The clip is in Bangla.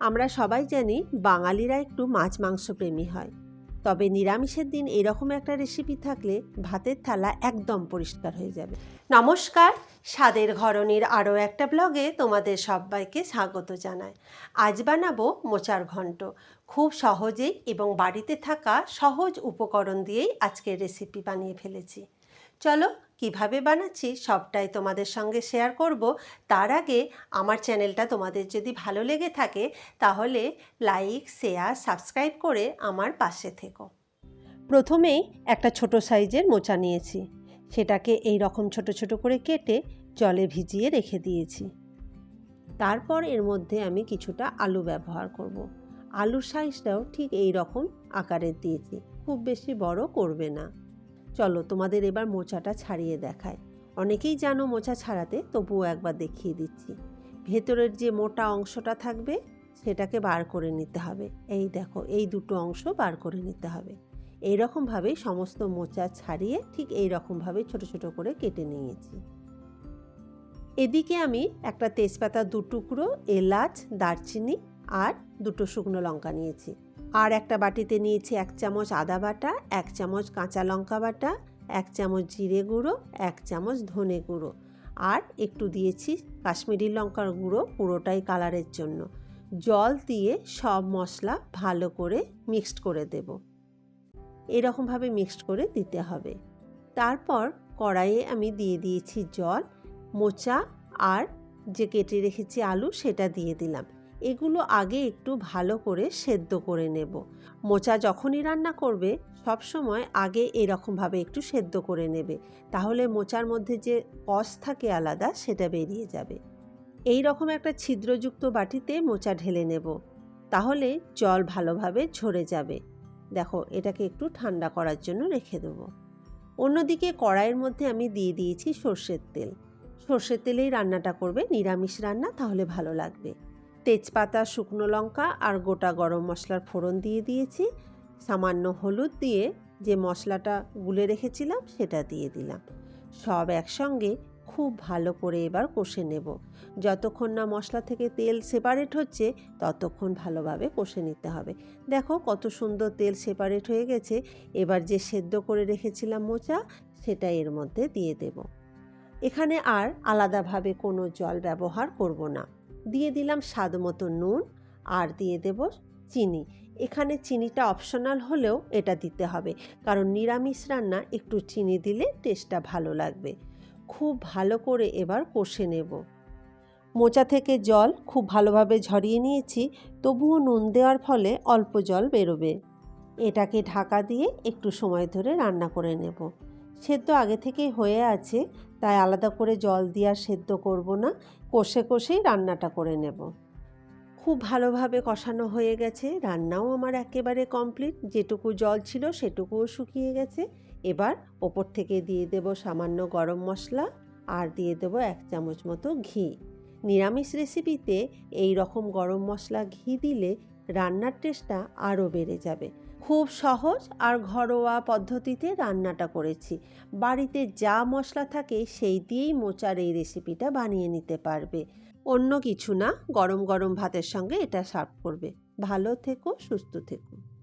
আমরা সবাই জানি বাঙালিরা একটু মাছ মাংস প্রেমী হয়। তবে নিরামিষের দিন এরকম একটা রেসিপি থাকলে ভাতের থালা একদম পরিষ্কার হয়ে যাবে। নমস্কার, স্বাদের ঘরনির আরও একটা ব্লগে তোমাদের সবাইকে স্বাগত জানায় আজ বানাবো মোচার ঘন্ট। খুব সহজেই এবং বাড়িতে থাকা সহজ উপকরণ দিয়েই আজকের রেসিপি বানিয়ে ফেলেছি। চলো কীভাবে বানাচ্ছি সবটাই তোমাদের সঙ্গে শেয়ার করব। তার আগে আমার চ্যানেলটা তোমাদের যদি ভালো লেগে থাকে, তাহলে লাইক শেয়ার সাবস্ক্রাইব করে আমার পাশে থেকো। প্রথমেই একটা ছোট সাইজের মোচা নিয়েছি। সেটাকে এই রকম ছোট ছোট করে কেটে জলে ভিজিয়ে রেখে দিয়েছি। তারপর এর মধ্যে আমি কিছুটা আলু ব্যবহার করব। আলুর সাইজটাও ঠিক এই রকম আকারের দিয়েছি। খুব বেশি বড় করবে না। চলো তোমাদের এবার মোচাটা ছাড়িয়ে দেখায়। অনেকেই জানো মোচা ছাড়াতে, তবুও একবার দেখিয়ে দিচ্ছি। ভেতরের যে মোটা অংশটা থাকবে, সেটাকে বার করে নিতে হবে। এই দেখো, এই দুটো অংশ বার করে নিতে হবে। এই রকমভাবেই সমস্ত মোচা ছাড়িয়ে ঠিক এই রকমভাবে ছোট ছোট করে কেটে নিয়েছি। এদিকে আমি একটা তেজপাতা দু টুকরো, এলাচ, দারচিনি আর দুটো শুকনো লঙ্কা নিয়েছি। আর একটা বাটিতে নিয়েছি এক চামচ আদা বাটা, এক চামচ কাঁচা লঙ্কা বাটা, এক চামচ জিরে গুঁড়ো, এক চামচ ধনে গুঁড়ো। আর একটু দিয়েছি কাশ্মীরি লঙ্কার গুঁড়ো পুরোটাই কালারের জন্য। জল দিয়ে সব মশলা ভালো করে মিক্সড করে দেব। এরকমভাবে মিক্সড করে দিতে হবে। তারপর কড়াইয়ে আমি দিয়ে দিয়েছি জল, মোচা আর যে কেটে রেখেছি আলু সেটা দিয়ে দিলাম। এগুলো আগে একটু ভালো করে সেদ্ধ করে নেব। মোচা যখনই রান্না করবে, সব সময় আগে এরকমভাবে একটু সেদ্ধ করে নেবে। তাহলে মোচার মধ্যে যে কষ থাকে আলাদা, সেটা বেরিয়ে যাবে। এই রকম একটা ছিদ্রযুক্ত বাটিতে মোচা ঢেলে নেব। তাহলে জল ভালোভাবে ঝরে যাবে। দেখো, এটাকে একটু ঠান্ডা করার জন্য রেখে দেবো। অন্যদিকে কড়াইয়ের মধ্যে আমি দিয়ে দিয়েছি সর্ষের তেল। সর্ষের তেলেই রান্নাটা করবে। নিরামিষ রান্না, তাহলে ভালো লাগবে। তেজপাতা, শুকনো লঙ্কা আর গোটা গরম মশলার ফোড়ন দিয়ে দিয়েছি। সামান্য হলুদ দিয়ে যে মশলাটা গুলে রেখেছিলাম সেটা দিয়ে দিলাম। সব একসঙ্গে খুব ভালো করে এবার কষে নেব। যতক্ষণ না মশলা থেকে তেল সেপারেট হচ্ছে, ততক্ষণ ভালোভাবে কষে নিতে হবে। দেখো কত সুন্দর তেল সেপারেট হয়ে গেছে। এবার যে সেদ্ধ করে রেখেছিলাম মোচা, সেটা এর মধ্যে দিয়ে দেব। এখানে আর আলাদাভাবে কোনো জল ব্যবহার করব না। দিয়ে দিলাম স্বাদ মতো নুন আর দিয়ে দেব চিনি। এখানে চিনিটা অপশনাল হলেও এটা দিতে হবে, কারণ নিরামিষ রান্না একটু চিনি দিলে টেস্টটা ভালো লাগবে। খুব ভালো করে এবার কষে নেব। মোচা থেকে জল খুব ভালোভাবে ঝরিয়ে নিয়েছি, তবুও নুন দেওয়ার ফলে অল্প জল বেরোবে। এটাকে ঢাকা দিয়ে একটু সময় ধরে রান্না করে নেব। সেদ্ধ আগে থেকেই হয়ে আছে, তাই আলাদা করে জল দিয়ে সেদ্ধ করব না। কষে কষেই রান্নাটা করে নেব। খুব ভালোভাবে কষানো হয়ে গেছে। রান্নাও আমার একেবারে কমপ্লিট। যেটুকু জল ছিল সেটুকুও শুকিয়ে গেছে। এবার ওপর থেকে দিয়ে দেব সামান্য গরম মশলা আর দিয়ে দেব এক চামচ মতো ঘি। নিরামিষ রেসিপিতে এই রকম গরম মশলা ঘি দিলে রান্নার টেস্টটা আরও বেড়ে যাবে। খুব সহজ আর ঘরোয়া পদ্ধতিতে রান্নাটা করেছি। বাড়িতে যা মশলা থাকে সেই দিয়েই মোচার এই রেসিপিটা বানিয়ে নিতে পারবে। অন্য কিছু না, গরম গরম ভাতের সঙ্গে এটা সার্ভ করবে। ভালো থেকো, সুস্থ থেকো।